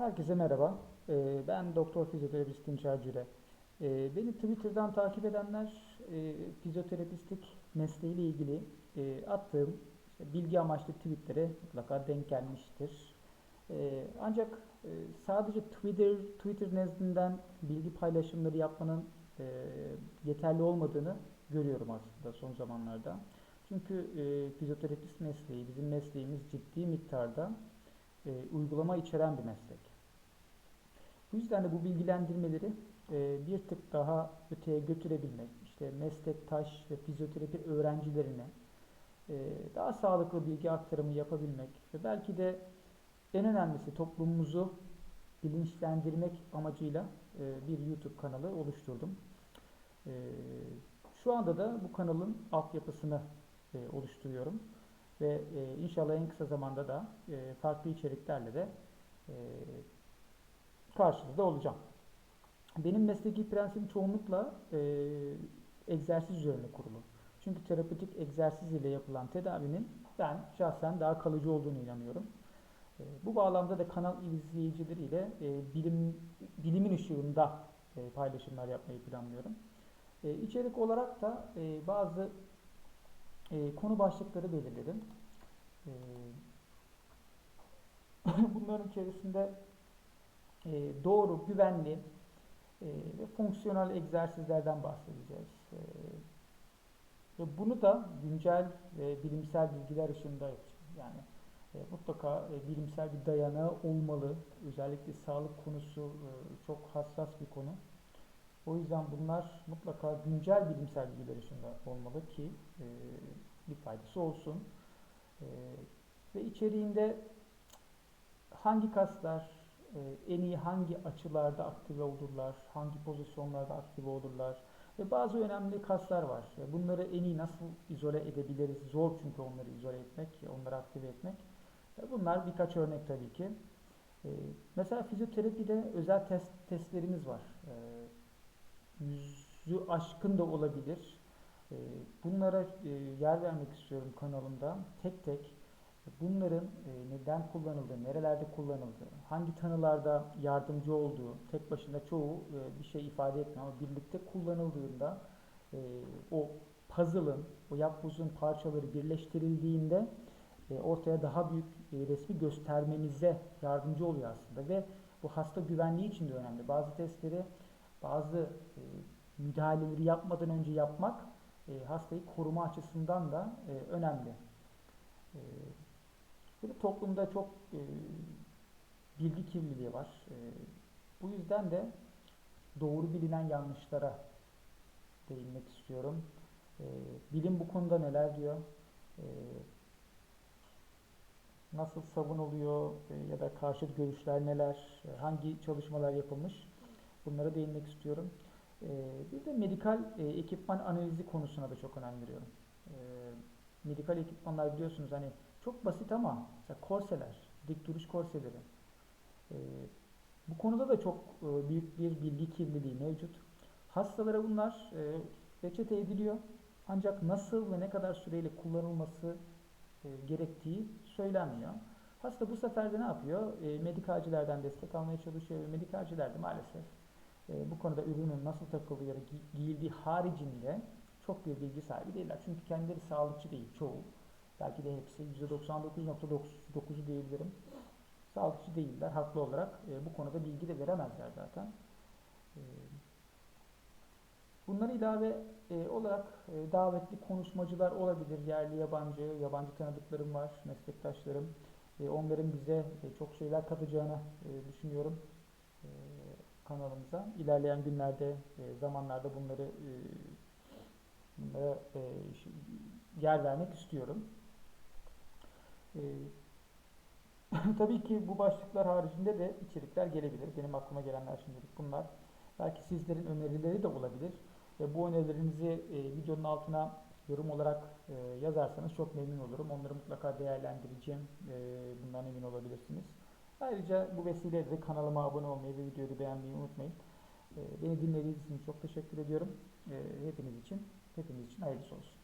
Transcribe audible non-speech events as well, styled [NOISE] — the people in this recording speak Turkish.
Herkese merhaba. Ee, Ben Doktor Fizyoterapist Dinçer Cüre. Ee, Beni Twitter'dan takip edenler e, fizyoterapistlik mesleğiyle ilgili e, attığım işte bilgi amaçlı tweetlere mutlaka denk gelmiştir. Ee, Ancak e, sadece Twitter, Twitter nezdinden bilgi paylaşımları yapmanın yeterli olmadığını görüyorum aslında son zamanlarda. Çünkü fizyoterapist mesleği, bizim mesleğimiz ciddi miktarda uygulama içeren bir meslek. Bu yüzden de bu bilgilendirmeleri e, bir tık daha öteye götürebilmek, işte meslektaş ve fizyoterapi öğrencilerine e, daha sağlıklı bilgi aktarımı yapabilmek ve belki de en önemlisi toplumumuzu bilinçlendirmek amacıyla e, bir YouTube kanalı oluşturdum. E, şu anda da bu kanalın altyapısını e, oluşturuyorum ve e, inşallah en kısa zamanda da e, farklı içeriklerle de e, karşınızda olacağım. Benim mesleki prensibim çoğunlukla e, egzersiz üzerine kurulu. Çünkü terapötik egzersiz ile yapılan tedavinin ben şahsen daha kalıcı olduğunu inanıyorum. E, bu bağlamda da kanal izleyicileriyle e, bilim bilimin ışığında e, paylaşımlar yapmayı planlıyorum. E, içerik olarak da e, bazı e, konu başlıkları belirledim. E, [LAUGHS] bunların içerisinde e, doğru, güvenli e, ve fonksiyonel egzersizlerden bahsedeceğiz. E, ve bunu da güncel ve bilimsel bilgiler ışığında yapacağız. Yani e, mutlaka e, bilimsel bir dayanağı olmalı. Özellikle sağlık konusu e, çok hassas bir konu. O yüzden bunlar mutlaka güncel bilimsel bilgiler ışığında olmalı ki e, bir faydası olsun. E, ve içeriğinde hangi kaslar en iyi hangi açılarda aktive olurlar, hangi pozisyonlarda aktive olurlar ve bazı önemli kaslar var. E, Bunları en iyi nasıl izole edebiliriz? Zor çünkü onları izole etmek, onları aktive etmek. E, Bunlar birkaç örnek tabii ki. E, Mesela fizyoterapide özel test, testlerimiz var. E, Yüzü aşkın da olabilir. E, Bunlara e, yer vermek istiyorum kanalımda. Tek tek bunların e, neden kullanıldığı, nerelerde kullanıldığı, hangi tanılarda yardımcı olduğu, tek başına çoğu e, bir şey ifade etmiyor ama birlikte kullanıldığında e, o puzzle'ın, o yapbozun parçaları birleştirildiğinde ortaya daha büyük resmi göstermemize yardımcı oluyor aslında ve bu hasta güvenliği için de önemli. Bazı testleri, bazı müdahaleleri yapmadan önce yapmak hastayı koruma açısından da önemli. E, Böyle toplumda çok e, bilgi kirliliği var. E, bu yüzden de doğru bilinen yanlışlara değinmek istiyorum. E, bilim bu konuda neler diyor? E, nasıl savunuluyor e, ya da karşıt görüşler neler? E, hangi çalışmalar yapılmış? Bunlara değinmek istiyorum. E, bir de medikal e, ekipman analizi konusuna da çok önem veriyorum. E, medikal ekipmanlar biliyorsunuz hani çok basit ama mesela korseler, dik duruş korseleri. Ee, bu konuda da çok e, büyük bir bilgi kirliliği mevcut. Hastalara bunlar e, reçete ediliyor. Ancak nasıl ve ne kadar süreyle kullanılması e, gerektiği söylenmiyor. Hasta bu sefer de ne yapıyor? E, medikalcilerden destek almaya çalışıyor ve medikalciler de maalesef e, bu konuda ürünün nasıl takıldığı ya da gi- giyildiği haricinde çok bir bilgi sahibi değiller. Çünkü kendileri sağlıkçı değil çoğu. Belki de hepsi %99.9'u diyebilirim. Sağlıkçı değiller haklı olarak. E, bu konuda bilgi de veremezler zaten. E, bunları ilave e, olarak e, davetli konuşmacılar olabilir. Yerli yabancı, yabancı tanıdıklarım var, meslektaşlarım. E, onların bize e, çok şeyler katacağını e, düşünüyorum e, kanalımıza. İlerleyen günlerde, e, zamanlarda bunları e, bunlara e, yer vermek istiyorum. Ee, [LAUGHS] tabii ki bu başlıklar haricinde de içerikler gelebilir. Benim aklıma gelenler şimdilik bunlar. Belki sizlerin önerileri de olabilir. Ve bu önerilerinizi e, videonun altına yorum olarak e, yazarsanız çok memnun olurum. Onları mutlaka değerlendireceğim. E, bundan emin olabilirsiniz. Ayrıca bu vesileyle de kanalıma abone olmayı ve videoyu beğenmeyi unutmayın. E, beni dinlediğiniz için çok teşekkür ediyorum. E, hepiniz için, hepiniz için hayırlısı olsun.